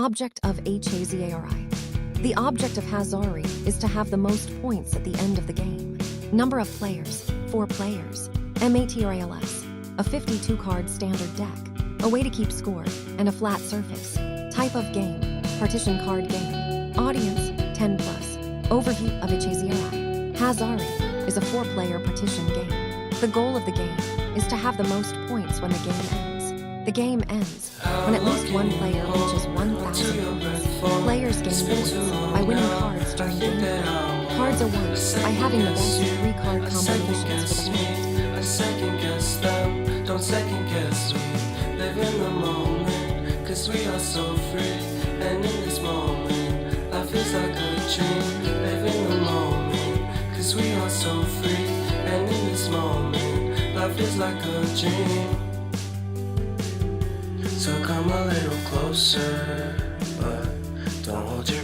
Object of HAZARI. The object of Hazari is to have the most points at the end of the game. Number of players, 4 players. MATRALS, a 52 card standard deck, a way to keep score, and a flat surface. Type of game, partition card game. Audience, 10 plus. Overview of HAZARI. Hazari is a 4 player partition game. The goal of the game is to have the most points when the game ends. The game ends when at least one player reaches 1,000 points. Players gain points by winning cards during game. Cards are won by having the best three card combinations for the hand. Second guess them, don't second guess we live in the moment, cause we are so free. And in this moment, life is like a dream. Live in the moment, cause we are so free. And in this moment, life is like a dream. So come a little closer, but don't hold your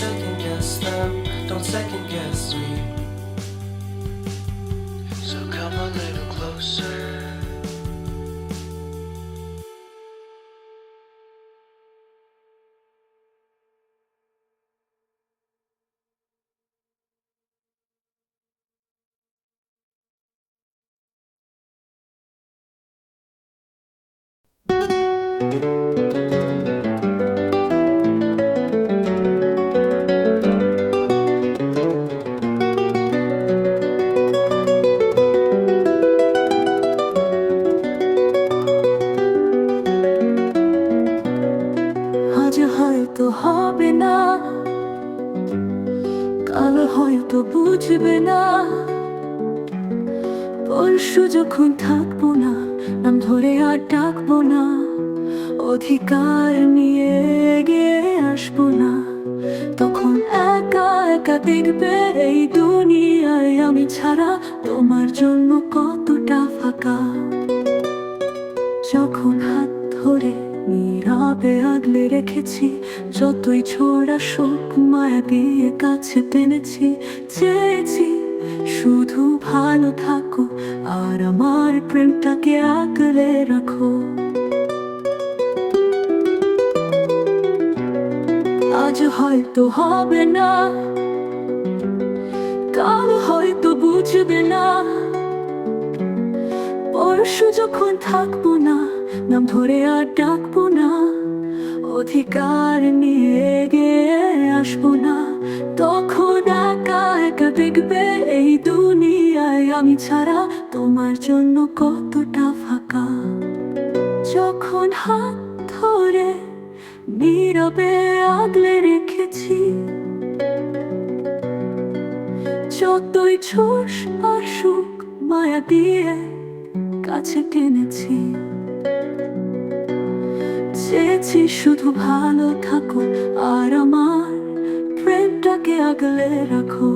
second guess them. Don't second guess me. So come a little closer. আজ থাকব না, নাম ধরে আর ডাকবো না, অধিকার নিয়ে এগিয়ে আসব না। তখন একা একা দেখবে এই দুনিয়ায় আমি ছাড়া তোমার জন্য কতটা ফাঁকা। যখন হাত ধরে নীরবে আগলে রেখেছি, যতই ছোড়া সুখ মায়া দিয়ে কাছে টেনেছি, চেয়েছি শুধু ভালো থাকো আর আমার প্রেমটাকে আগলে রাখো। আজ হয়তো হবে না, কাল হয়তো বুঝবে না। পরশু যখন থাকব না, নাম ধরে আর ডাকবো না, অধিকার নিয়ে গিয়ে আসব না। তখন একা একা দেখবে এই দুনিয়ায় আমি ছাড়া তোমার জন্য কতটা ফাঁকা। যখন হাত ধরে নীরবে আগলে রেখেছি, যতই ছোস আর সুখ মায়া দিয়ে কাছে টেনেছি। চেয়েছি শুধু ভালো থাকো আর আমার প্রেমটাকে আগলে রাখো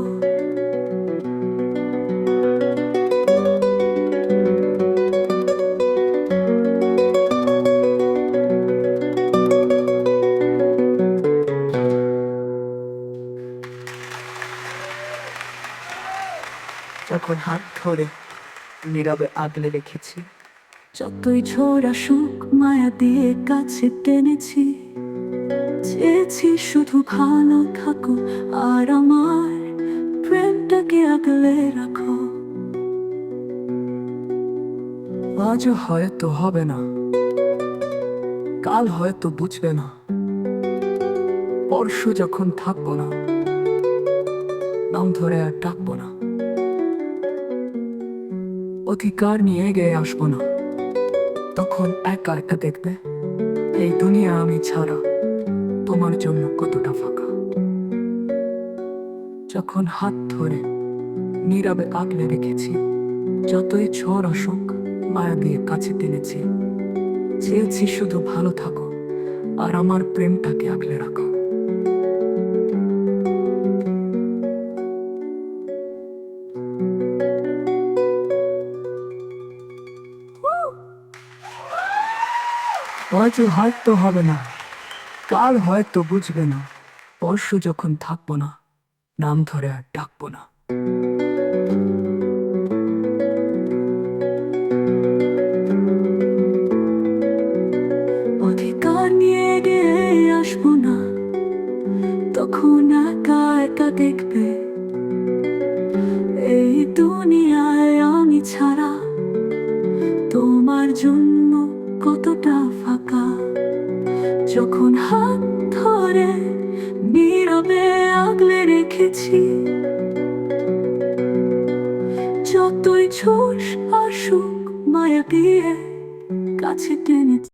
ধরে নীরবে আগলে রেখেছি। যতই ঝোড় আসুক মায়া দিয়ে কাছে টেনেছি। চেয়েছি শুধু ভালো থাকো আর আমার প্রেমটাকে আগলে রাখো। আজও হয়তো হবে না কাল হয়তো বুঝবে না। পরশু যখন থাকব না নাম ধরে আর ডাকবো না। অধিকার নিয়ে গিয়ে আসব না। তখন একা একা দেখবে, এই দুনিয়া আমি ছাড়া তোমার জন্য কতটা ফাঁকা। যখন হাত ধরে নীরবে আগলে রেখেছি, যতই ঝড় আসুক, মায়া দিয়ে কাছে টেনেছি, চেয়েছি শুধু ভালো থাকো আর আমার প্রেমটাকে আগলে রাখো হয়তো হয়তো হবে না। কাল হয়তো বুঝবে না। পরশু যখন থাকব না, নাম ধরে আর ডাকবো না। যখন হাত ধরে নীরবে আগলে রেখেছি যতই ঝোস আসুক মায়া দিয়ে কাছে টেনেছি।